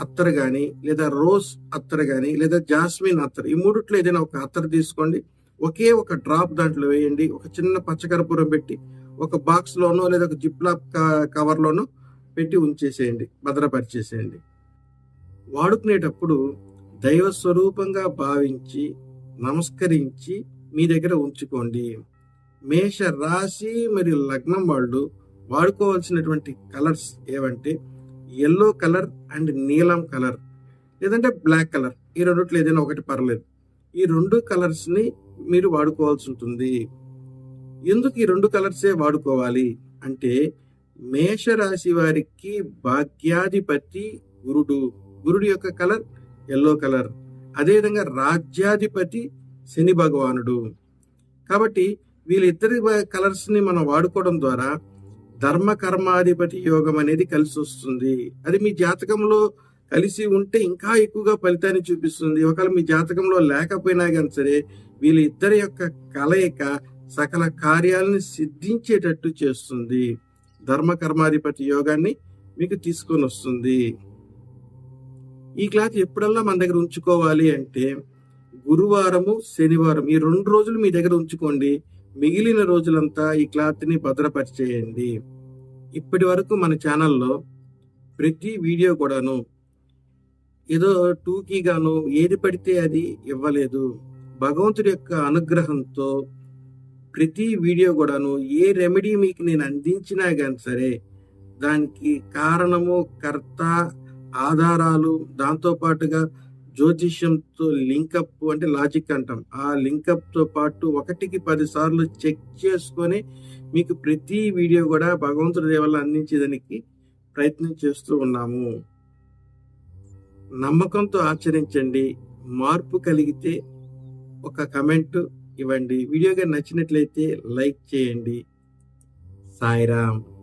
అత్తర్ కానీ లేదా రోజ్ అత్తర్ కానీ లేదా జాస్మిన్ అత్తర్ ఈ మూడిట్లో ఏదైనా ఒక అత్తర్ తీసుకోండి. ఒకే ఒక డ్రాప్ దాంట్లో వేయండి. ఒక చిన్న పచ్చకర్పూరం పెట్టి ఒక బాక్స్ లోనో లేదా ఒక జిప్లాప్ కవర్ లోనో పెట్టి ఉంచేసేయండి. భద్రపరిచేసేయండి. వాడుకునేటప్పుడు దైవ స్వరూపంగా భావించి నమస్కరించి మీ దగ్గర ఉంచుకోండి. మేష రాశి మరియు లగ్నం వాళ్ళు వాడుకోవాల్సినటువంటి కలర్స్ ఏవంటే ఎల్లో కలర్ అండ్ నీలం కలర్ లేదంటే బ్లాక్ కలర్ ఈ రెండిట్లో ఏదైనా ఒకటి పర్లేదు. ఈ రెండు కలర్స్ని మీరు వాడుకోవాల్సి ఉంటుంది. ఎందుకు ఈ రెండు కలర్సే వాడుకోవాలి? అంటే మేషరాశి వారికి భాగ్యాధిపతి గురుడు. గురుడు యొక్క కలర్ ఎల్లో కలర్ అదేవిధంగా రాజ్యాధిపతి శని భగవానుడు. కాబట్టి వీళ్ళిద్దరి కలర్స్ని మనం వాడుకోవడం ద్వారా ధర్మ కర్మాధిపతి యోగం అనేది కలిసి వస్తుంది. అది మీ జాతకంలో కలిసి ఉంటే ఇంకా ఎక్కువగా ఫలితాన్ని చూపిస్తుంది. ఒకవేళ మీ జాతకంలో లేకపోయినా కానీ సరే వీళ్ళిద్దరి యొక్క కలయిక సకల కార్యాలను సిద్ధించేటట్టు చేస్తుంది. ధర్మ కర్మాధిపతి యోగాన్ని మీకు తీసుకొని వస్తుంది. ఈ క్లాత్ ఎప్పుడల్లా మన దగ్గర ఉంచుకోవాలి అంటే గురువారము శనివారం ఈ రెండు రోజులు మీ దగ్గర ఉంచుకోండి. మిగిలిన రోజులంతా ఈ క్లాత్ని భద్రపరిచేయండి. ఇప్పటి వరకు మన ఛానల్లో ప్రతి వీడియో కూడాను ఏదో టూకీగాను ఏది పడితే అది ఇవ్వలేదు. భగవంతుడి యొక్క అనుగ్రహంతో ప్రతి వీడియో కూడాను ఏ రెమెడీ మీకు నేను అందించినా కానీ సరే దానికి కారణము కర్త ఆధారాలు దాంతో పాటుగా జ్యోతిష్యంతో లింకప్ అంటే లాజిక్ అంటాం. ఆ లింకప్తో పాటు ఒకటికి పది సార్లు చెక్ చేసుకొని మీకు ప్రతి వీడియో కూడా భగవంతుడి దేవల్ల అందించేదానికి ప్రయత్నం చేస్తూ ఉన్నాము. నమ్మకంతో ఆచరించండి. మార్పు కలిగితే ఒక కమెంట్ ఇవ్వండి. వీడియోగా నచ్చినట్లయితే లైక్ చేయండి. సాయిరామ్.